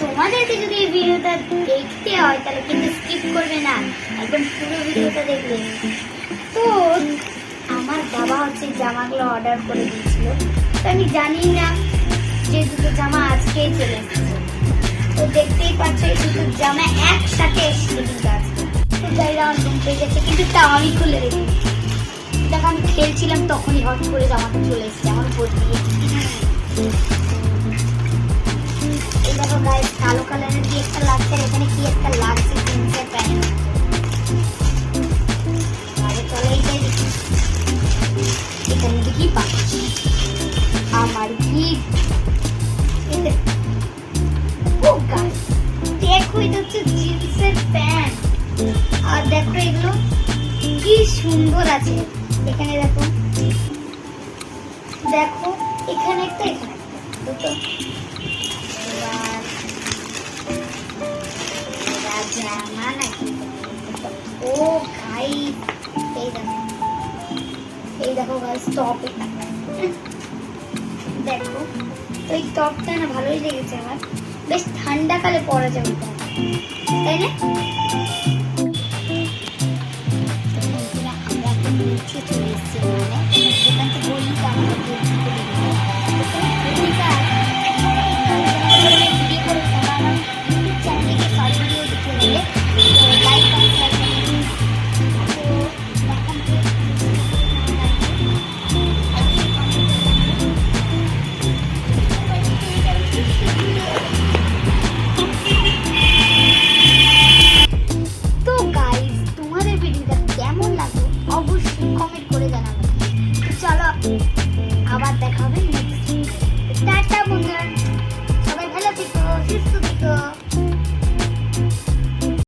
তোমাদেরকে যদি এই ভিডিওটা দেখতে হয়, তাহলে কিন্তু স্কিপ করবে না। একদম পুরো ভিডিওটা দেখবে। তো আমার বাবা হচ্ছে জামাগুলো অর্ডার করে দিয়েছিল। তো আমি জানি না যে দুটো জামা আজকেই চলে এসেছে। তো দেখতেই পাচ্ছ এই দুটো জামা একসাথে এসেছে কিন্তু আজকে। তো গাইরা আমার রুম পেয়ে গেছে, কিন্তু তাও আমি খুলে রেখেছি আমি খেলছিলাম, তখনই হট করে জামাটা চলে এসেছে, আমার বদলে কালো কালারের কি একটা লাগছে আর এখানে কি একটা লাগছে জিন্সের প্যান্ট? আরে চলো এখানে দেখি পাচ্ছি আমার কি দেখো এটা হচ্ছে জিন্সের প্যান্ট। আর দেখো এগুলো কি সুন্দর আছে। এখানে দেখো দেখো, এখানে একটা এখানে। দেখো। এই না ভালোই লেগেছে বেশ ঠান্ডাকালে পরা যাবে তাই না? আমরা এখন চলে এসেছি মানে আবার দেখা হবে নেক্সট টাটা বন্ধুরা।